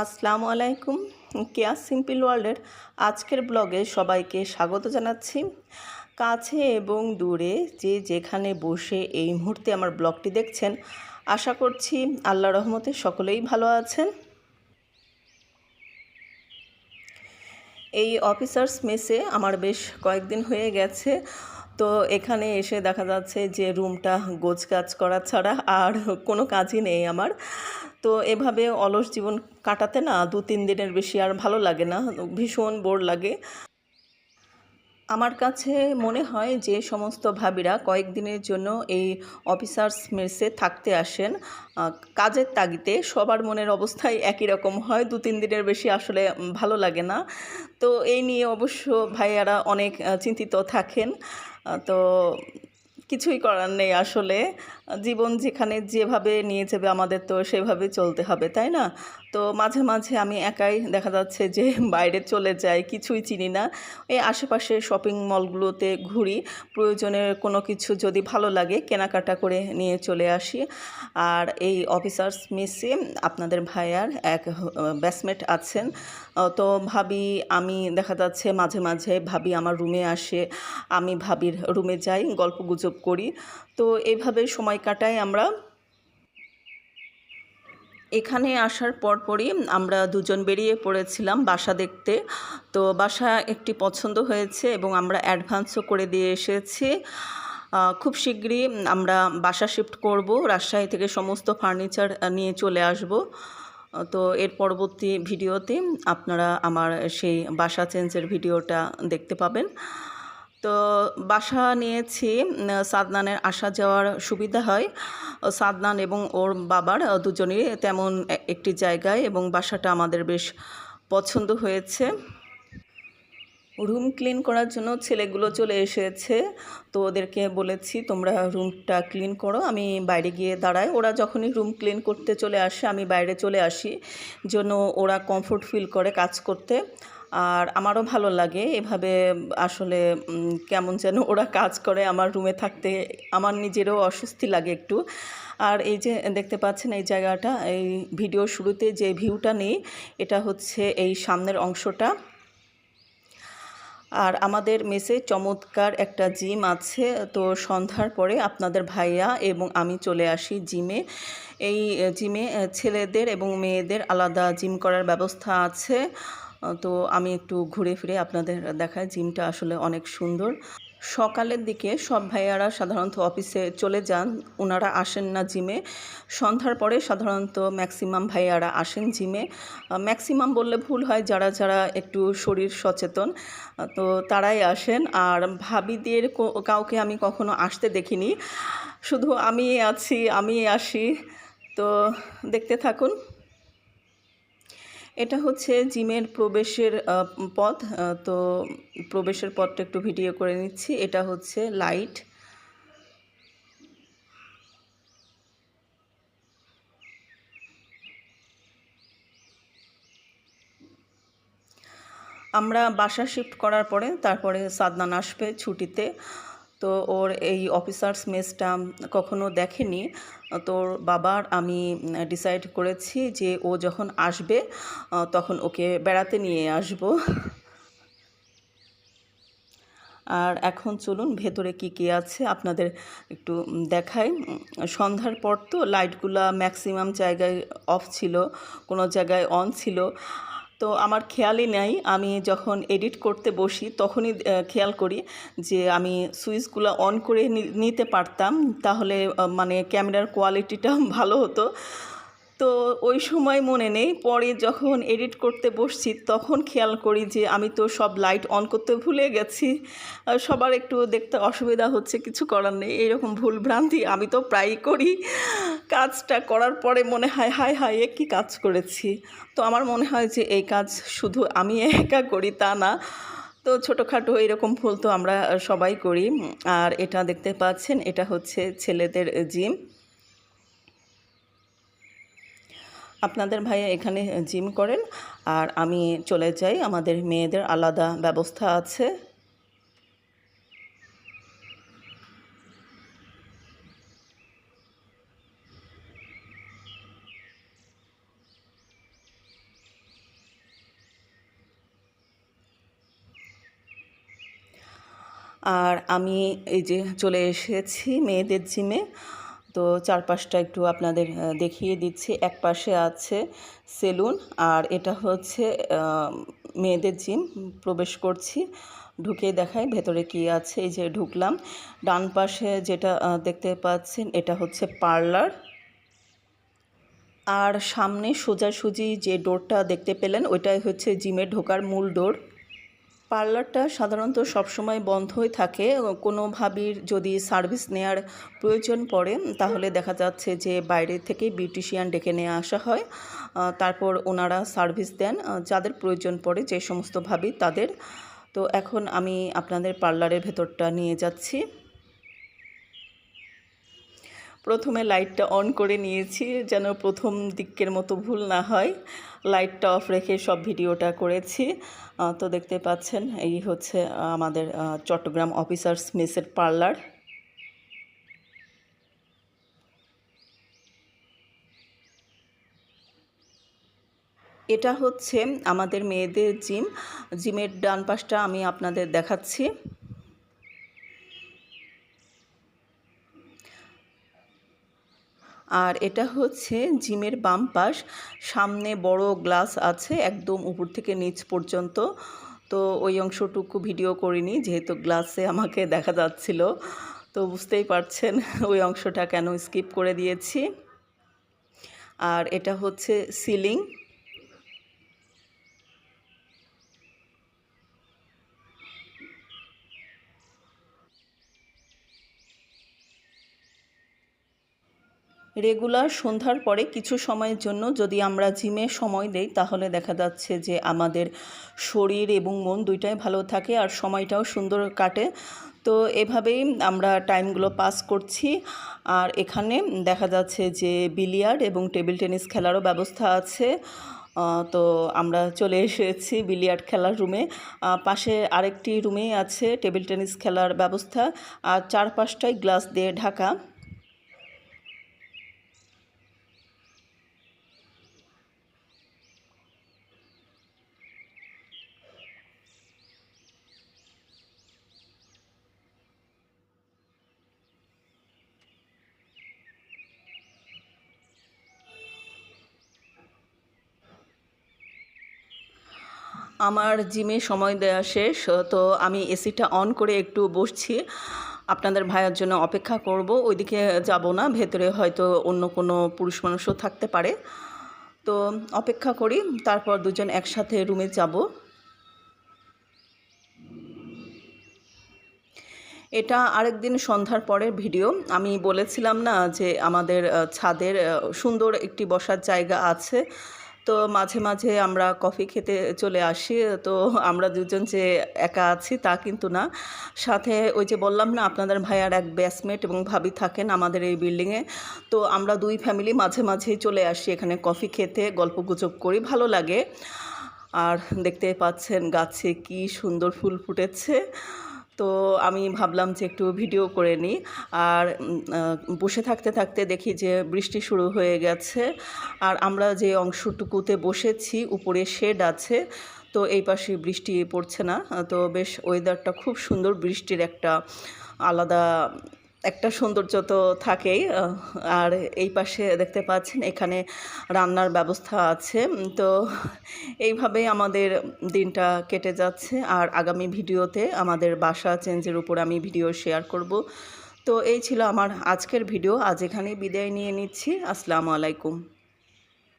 আসসালামু আলাইকুম, care simple ওয়ার্ল্ডের আজকের ব্লগে সবাইকে স্বাগত জানাচ্ছি। কাছে এবং দূরে যে যেখানে বসে এই মুহূর্তে আমার ব্লগটি দেখছেন, আশা করছি আল্লাহ রহমতে সকলেই ভালো আছেন। এই অফিসার্স মেসে আমার বেশ কয়েকদিন হয়ে গেছে, তো এখানে এসে দেখা যাচ্ছে যে রুমটা গোছগাছ করা ছাড়া আর কোনো কাজই নেই আমার। তো এভাবে অলস জীবন কাটাতে না দু, তিন দিনের বেশি আর ভালো লাগে না, ভীষণ বোর লাগে। আমার কাছে মনে হয় যে সমস্ত ভাবিরা কয়েকদিনের জন্য এই অফিসার্স মেসে থাকতে আসেন। কাজের তাগিতে সবার মনের অবস্থাই একই রকম হয়, দু, তিন দিনের বেশি আসলে ভালো লাগে না। তো এই নিয়ে অবশ্য ভাইয়ারা অনেক চিন্তিত থাকেন। তো কিছুই করার নেই আসলে। জীবন যেখানে যেভাবে নিয়ে যাবে আমাদের তো সেভাবে চলতে হবে, তাই না? তো মাঝে মাঝে আমি একাই দেখা যাচ্ছে যে বাইরে চলে যাই, কিছুই চিনি না। এই আশেপাশে শপিং মলগুলোতে ঘুরি প্রয়োজনের কোনো কিছু যদি ভালো লাগে কেনাকাটা করে নিয়ে চলে আসি। আর এই অফিসার্স মেসে আপনাদের ভাইয়ার এক ব্যাসমেট আছেন। তো ভাবি, আমি দেখা যাচ্ছে মাঝে মাঝে ভাবি আমার রুমে আসে, আমি ভাবির রুমে যাই গল্প গুজব করি। তো এইভাবে সময় কাটাই আমরা। এখানে আসার পরপরই আমরা দুজন বেরিয়ে পড়েছিলাম বাসা দেখতে। তো বাসা একটি পছন্দ হয়েছে এবং আমরা অ্যাডভান্সও করে দিয়ে এসেছি। খুব শীঘ্রই আমরা বাসা শিফট করব, রাজশাহী থেকে সমস্ত ফার্নিচার নিয়ে চলে আসব। তো এর পরবর্তী ভিডিওতে আপনারা আমার সেই বাসা চেঞ্জের ভিডিওটা দেখতে পাবেন। তো বাসা নিয়েছি সাদনানের আসা যাওয়ার সুবিধা হয়। সাদনান এবং ওর বাবার আহ, দুজনেরই তেমন একটি জায়গায় এবং বাসাটা আমাদের বেশ পছন্দ হয়েছে। রুম ক্লিন করার জন্য ছেলেগুলো চলে এসেছে। তো ওদেরকে বলেছি তোমরা রুমটা ক্লিন করো আমি বাইরে গিয়ে দাঁড়াই। ওরা যখনই রুম ক্লিন করতে চলে আসে আমি বাইরে চলে আসি জন্য ওরা কমফোর্ট ফিল করে কাজ করতে। আর আমারও ভালো লাগে এভাবে, আসলে কেমন যেন ওরা কাজ করে আমার রুমে থাকতে, আমার নিজেরও অস্বস্তি লাগে একটু। আর এই যে, দেখতে পাচ্ছেন এই জায়গাটা, এই ভিডিও শুরুতে যে ভিউটা নেই, এটা হচ্ছে এই সামনের অংশটা। আর আমাদের মেসে চমৎকার একটা জিম আছে, তো সন্ধ্যার পরে আপনাদের ভাইয়া এবং আমি চলে আসি জিমে এই জিমে ছেলেদের এবং মেয়েদের আলাদা জিম করার ব্যবস্থা আছে। তো আমি একটু ঘুরে ফিরে আপনাদের দেখাই। জিমটা আসলে অনেক সুন্দর। সকালের দিকে সব ভাইয়ারা সাধারণত অফিসে চলে যান। ওনারা আসেন না জিমে। সন্ধ্যার পরে সাধারণত ম্যাক্সিমাম ভাইয়ারা আসেন জিমে। ম্যাক্সিমাম বললে ভুল হয় যারা যারা একটু শরীর সচেতন। তো তারাই আসেন। আর ভাবিদের কাউকে আমি কখনো আসতে দেখিনি। শুধু আমি আছি আমি আসি। তো দেখতে থাকুন। এটা হচ্ছে জিমের প্রবেশের পথ তো প্রবেশের পথটা একটু ভিডিও করে নিচ্ছি। এটা হচ্ছে লাইট। আমরা বাসা শিফট করার পরে তারপরে সাদনান আসবে ছুটিতে। তো ওর এই অফিসার্স মেসটা কখনো দেখেনি। তোর বাবার আমি ডিসাইড করেছি যে ও যখন আসবে তখন ওকে বেড়াতে নিয়ে আসব। আর এখন চলুন ভেতরে কি কি আছে আপনাদের একটু দেখাই। সন্ধ্যার পর তো লাইটগুলা ম্যাক্সিমাম জায়গায় অফ ছিল, কোনো জায়গায় অন ছিল। তো আমার খেয়ালই নাই। আমি যখন এডিট করতে বসি তখনই খেয়াল করি যে আমি সুইচগুলো অন করে নিতে পারতাম। তাহলে মানে ক্যামেরার কোয়ালিটিটা ভালো হতো। তো ওই সময় মনে নেই। পরে যখন এডিট করতে বসছি, তখন খেয়াল করি যে আমি তো সব লাইট অন করতে ভুলে গেছি। সবার একটু দেখতে অসুবিধা হচ্ছে, কিছু করার নেই। এরকম ভুল ভ্রান্তি আমি তো প্রায়ই করি। কাজটা করার পরে মনে হয়, হায় হায়, এ কী কাজ করেছি? তো আমার মনে হয় যে এই কাজ শুধু আমি একা করি, তা না। তো ছোটোখাটো এরকম ভুল তো আমরা সবাই করি। আর এটা দেখতে পাচ্ছেন, এটা হচ্ছে ছেলেদের জিম আপনাদের ভাইয়া এখানে জিম করেন আর আমি চলে যাই, আমাদের মেয়েদের আলাদা ব্যবস্থা আছে। আর আমি এই যে চলে এসেছি মেয়েদের জিমে। তো চারপাশটা একটু আপনাদের দেখিয়ে দিচ্ছি। এক পাশে আছে সেলুন আর এটা হচ্ছে মেয়েদের জিম। প্রবেশ করছি, ঢুকে দেখাই ভেতরে কি আছে। এই যে ঢুকলাম, ডান পাশে যেটা দেখতে পাচ্ছেন এটা হচ্ছে পার্লার। আর সামনে সোজাসুজি যে ডোরটা দেখতে পেলেন, ওইটাই হচ্ছে জিমে ঢোকার মূল ডোর। পার্লারটা সাধারণত সবসময় বন্ধই থাকে। কোনো ভাবির যদি সার্ভিস নেয়ার প্রয়োজন পড়ে, তাহলে দেখা যাচ্ছে যে বাইরে থেকে বিউটিশিয়ান ডেকে নিয়ে আসা হয়। তারপর ওনারা সার্ভিস দেন যাদের প্রয়োজন পড়ে যে সমস্ত ভাবি তাদের। তো এখন আমি আপনাদের পার্লারের ভেতরটা নিয়ে যাচ্ছি। প্রথমে লাইটটা অন করে নিয়েছি, যেন প্রথম দিকের মতো ভুল না হয়। লাইটটা অফ রেখে সব ভিডিওটা করেছি। তো দেখতে পাচ্ছেন, এই হচ্ছে আমাদের চট্টগ্রাম অফিসার্স মেসের পার্লার। এটা হচ্ছে আমাদের মেয়েদের জিম। জিমের ডান পাশটা আমি আপনাদের দেখাচ্ছি। আর এটা হচ্ছে জিমের বাম পাশ। সামনে বড় গ্লাস আছে একদম উপর থেকে নিচ পর্যন্ত। তো ওই অংশটুকু ভিডিও করিনি, যেহেতু গ্লাসে আমাকে দেখা যাচ্ছিল। তো বুঝতেই পারছেন ওই অংশটা কেন স্কিপ করে দিয়েছি। আর এটা হচ্ছে সিলিং। রেগুলার সন্ধ্যার পরে কিছু সময়ের জন্য যদি আমরা জিমে সময় দেই, তাহলে দেখা যাচ্ছে যে আমাদের শরীর এবং মন দুইটাই ভালো থাকে আর সময়টাও সুন্দর কাটে। তো এভাবেই আমরা টাইমগুলো পাস করছি। আর এখানে দেখা যাচ্ছে যে বিলিয়ার্ড এবং টেবিল টেনিস খেলারও ব্যবস্থা আছে। তো আমরা চলে এসেছি বিলিয়ার্ড খেলার রুমে। পাশে আরেকটি রুমেই আছে টেবিল টেনিস খেলার ব্যবস্থা। আর চারপাশটাই গ্লাস দিয়ে ঢাকা। আমার জিমে সময় দেওয়া শেষ, তো আমি এসিটা অন করে একটু বসছি। আপনাদের ভাইয়ের জন্য অপেক্ষা করব, ওইদিকে যাব না, ভেতরে হয়তো অন্য কোনো পুরুষ মানুষও থাকতে পারে। তো অপেক্ষা করি, তারপর দুজন একসাথে রুমে যাব। এটা আরেকদিন সন্ধ্যার পরের ভিডিও। আমি বলেছিলাম না যে আমাদের ছাদের সুন্দর একটি বসার জায়গা আছে। তো মাঝে মাঝে আমরা কফি খেতে চলে আসি। তো আমরা দুজন যে একা আছি তা কিন্তু না। সাথে ওই যে বললাম না, আপনাদের ভাইয়ার এক ব্যাসমেট এবং ভাবি থাকেন আমাদের এই বিল্ডিংয়ে তো আমরা দুই ফ্যামিলি মাঝে মাঝেই চলে আসি এখানে কফি খেতে, গল্প গুজব করি, ভালো লাগে। আর দেখতে পাচ্ছেন গাছে কি সুন্দর ফুল ফুটেছে। তো আমি ভাবলাম যে একটু ভিডিও করে নিই। আর বসে থাকতে থাকতে দেখি যে বৃষ্টি শুরু হয়ে গেছে। আর আমরা যে অংশটুকুতে বসেছি, উপরে শেড আছে, তো এই পাশে বৃষ্টি পড়ছে না। তো বেশ ওয়েদারটা খুব সুন্দর, বৃষ্টির একটা আলাদা একটা সৌন্দর্য তো থাকেই আর এই পাশে দেখতে পাচ্ছেন এখানে রান্নার ব্যবস্থা আছে। তো এইভাবেই আমাদের দিনটা কেটে যাচ্ছে। আর আগামী ভিডিওতে আমাদের বাসা চেঞ্জের উপর আমি ভিডিও শেয়ার করব। তো এই ছিল আমার আজকের ভিডিও। আজ এখানেই বিদায় নিয়ে নিচ্ছি। আসসালামু আলাইকুম।